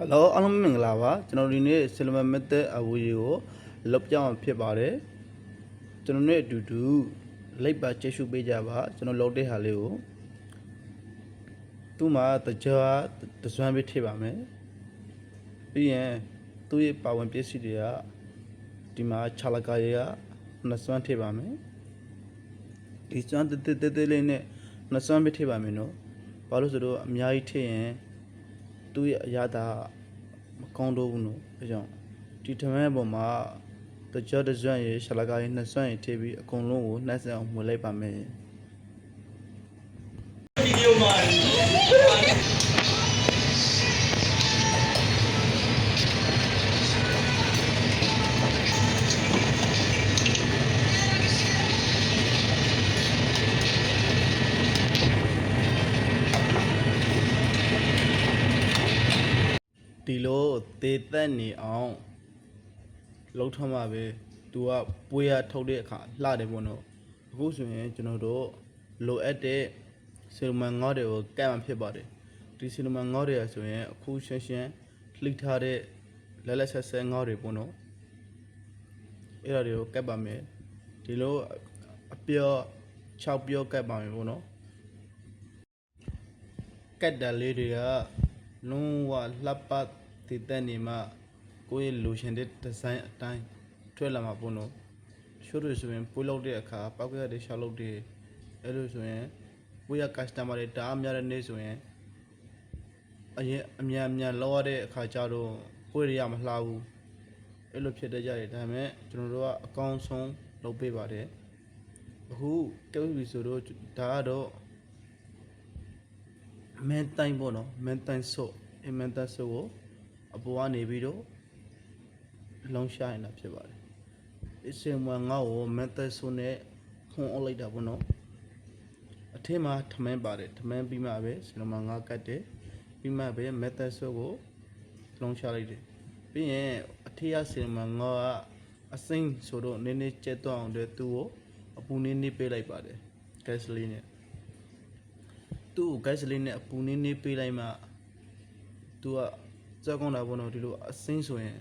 ဟယ်လိုအားလုံးမင်္ဂလာပါကျွန်တော်ဒီနေ့ဆီလမမက်သက်အဝေးကိုလောက်ပြောင်းဖြစ်ပါတယ်ကျွန်တော်နဲ့အတူတူလိုက်ပါကျေးဇူးပေးကြပါကျွန်တော်လောက်တဲ့ဟာလေးကိုသူ့မှာတကြားတစွမ်းပေးထည့်ပါမယ်ပြီးရင်သူ့ရဲ့ပါဝင်ပစ္စည်းတွေကဒီမှာခြာလကာရေကနှစ်စွမ်းထည့်ပါမယ်ဒီစွမ်းတက်တက်တက်တက်လေးနဲ့နှစ်စွမ်းပေးထည့်ပါမယ်နော်ဘာလို့ဆိုတော့အများကြီးထည့်ရင် သူ့ရဲ့အရာသာမကောင်းတော့ဘူးနော်အဲကြောင့်ဒီထမင်းပေါ်မှာတကြောတကြွန့်ရေရှလာကာရေနှစ်စွန့်ရေထည့်ပြီးအကုန်လုံးကိုနှက်စက်အောင်မွေလိုက်ပါမယ်ဒီ လိုသေသက်နေအောင်လှုပ်ထမှပဲသူကပွေးရထုတ်တဲ့အခါလှတယ်ပေါ့နော်အခုဆိုရင်ကျွန်တော်တို့လိုအပ်တဲ့ဆီလမန်ငေါ့တွေကိုကတ်မှဖြစ်ပါတယ်ဒီဆီလမန်ငေါ့တွေကဆိုရင်အခုရှင်းရှင်းလှိထားတဲ့လက်လက်ဆက်ဆက်ငေါ့တွေပေါ့နော်အဲ့ဒါတွေကိုကတ်ပါမယ်ဒီလိုအပြော6ပြောကတ်ပါမယ်ပေါ့နော်ကတ်တာလေးတွေက လုံးဝလှပတည်တဲ့နေမှာကိုယ့်ရဲ့လိုရှင်တဲ့ဒီဇိုင်းအတိုင်းထွက်လာမှာပေါ့နော်ရှိုးလို့ဆိုရင်ပို့လောက်တဲ့အခါပောက်ကရတဲ့ရှောက်လောက်တဲ့အဲ့လိုဆိုရင်ကိုယ့်ရဲ့ customer တွေတအားများတဲ့နေ့ဆိုရင်အရင်အမြန်အမြန်လောက်ရတဲ့အခါကျတော့ကိုယ့်ရရမလှဘူးအဲ့လိုဖြစ်တတ်ကြတယ်ဒါပေမဲ့ကျွန်တော်တို့ကအကောင်းဆုံးလုပ်ပေးပါတယ်အခုကဲပြီဆိုတော့ဒါကတော့ မန်တိုင်းပေါ့နော်မန်တိုင်းဆို့အမန်တိုင်းဆို့ကိုအပေါ်ကနေပြီးတော့လောင်းရှာနေတာဖြစ်ပါတယ်အစင်မငါ့ကိုမန်တိုင်းဆို့နဲ့ခွန်အောင်လိုက်တာပေါ့နော်အထက်မှာထမင်းပါတယ်ထမင်းပြီးမှပဲစင်မငါကတ်တယ်ပြီးမှပဲမန်တိုင်းဆို့ကိုလောင်းရှာလိုက်တယ်ပြီးရင်အထက်ကစင်မငါကအစိမ့်ဆိုတော့နည်းနည်းကျက်တော့အောင်တဲ့သူ့ကိုအပူနည်းနည်းပေးလိုက်ပါတယ်ဂက်စလီနဲ့ သူ့ကို gas လေးနဲ့အပူနည်းနည်းပေးလိုက်မှသူကစက်ကောင်းတာပေါ့နော်ဒီလိုအစင်းဆိုရင်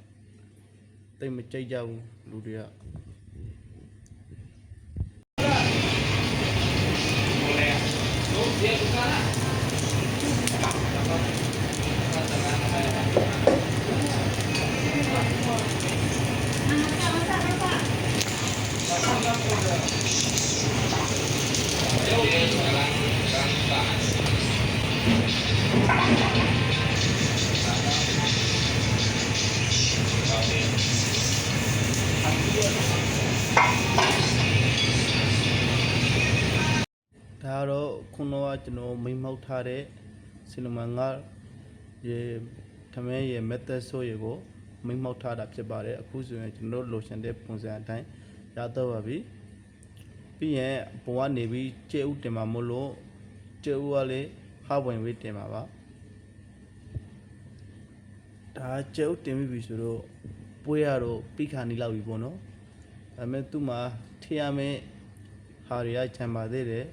တိတ်မကြိုက်ကြဘူးလူတွေကဒါက တော့ခုနကကျွန်တော်မိမ့်မောက်ထားတဲ့ဆီလမန်ငါရေထမင်းရေမက်သက်ဆိုးရေကိုမိမ့်မောက်ထားတာဖြစ်ပါတယ်အခုဆိုရင်ကျွန်တော်လိုရှင်တဲ့ပုံစံအတိုင်းရတော့ပါပြီပြီးရင်ဘဝနေပြီးကျဲဥတင်မှာမို့လို့ကျဲဥကလည်းဟဝင်ဝေးတင်ပါပါဒါကျဲဥတင်ပြီဆိုတော့ပွေးရတော့ပြီးခါနေလောက်ပြီပေါ့နော် ဒါပေမဲ့သူ့မှာထရမယ်ဟာတွေကခြံပါသေးတယ်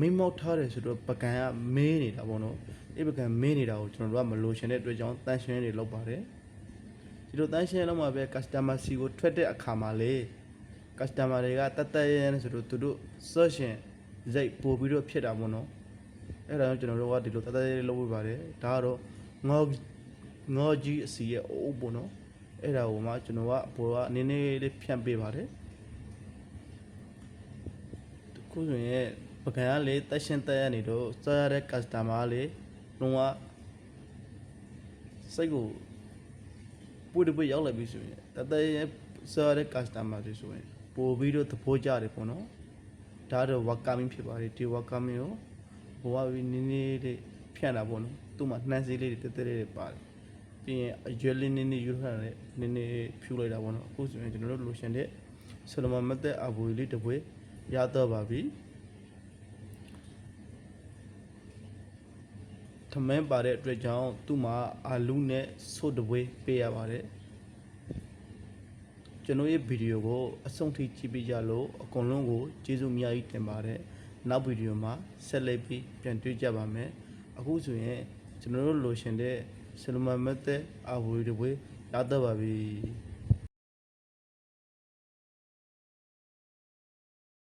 မိမောက်ထားတယ်ဆိုတော့ပကံကမင်းနေတာပေါ့နော်အဲ့ပကံမင်းနေတာကိုကျွန်တော်တို့ကမလို့ရှင်တဲ့အတွက်ကြောင့်တန်ရှင်းတွေလောက်ပါတယ်ဒီလိုတန်ရှင်းလောက်မှာပဲ customer စီကိုထွက်တဲ့အခါမှာလေ customer တွေကတတ်တတ်ရဲရဲဆိုတော့သူတို့ search ရှင်စိတ်ပို့ပြီးတော့ဖြစ်တာပေါ့နော်အဲ့ဒါကြောင့်ကျွန်တော်တို့ကဒီလိုတတ်တတ်ရဲရဲလုပ်ပေးပါတယ်ဒါကတော့ငေါငေါကြီးအစီရဲ့အိုးပေါ့နော် အဲ့ဒါကိုမှကျွန်တော်ကအပေါ်ကနည်းနည်းလေးဖြန့်ပေးပါတယ်ခုဆိုရင်ပကံကလေတက်ရှင်တက်ရနေတော့စားရတဲ့ customer ကလေလုံးဝစိတ်ကိုပူတပူရောက်လာပြီဆိုရင်တတရဲ့စားရတဲ့ customer တွေဆိုရင်ပို့ပြီးတော့သဘောကျတယ်ပေါ့နော်ဒါတော့ welcoming ဖြစ်ပါတယ်ဒီ welcoming ကိုဘဝပြီးနည်းနည်းလေးဖြန့်တာပေါ့နော်သူ့မှာနှမ်းစည်းလေးတွေတက်တက်လေးတွေပါတယ် ပြီးရင်အရွယ်လေးနည်းနည်းယူထားတယ်နည်းနည်းဖြူလိုက်တာပေါ့နော်အခုဆိုရင်ကျွန်တော်တို့လိုရှင်တဲ့ဆလမမတ်တဲ့အဘူလေးတစ်ပွဲရတော့ပါပြီထမင်းပါတဲ့အတွက်ကြောင့်သူ့မှာအာလူနဲ့ဆို့တပွဲပေးရပါတယ်ကျွန်တော်ရဲ့ဗီဒီယိုကိုအဆုံးထိကြည့်ပေးကြလို့အကုန်လုံးကိုကျေးဇူးအများကြီးတင်ပါတယ်နောက်ဗီဒီယိုမှာဆက်လက်ပြီးပြန်တွေ့ကြပါမယ်အခုဆိုရင်ကျွန်တော်တို့လိုရှင်တဲ့ ဆလမမတ်တဲ့အာဝီတပွဲရတော့ပါပြီ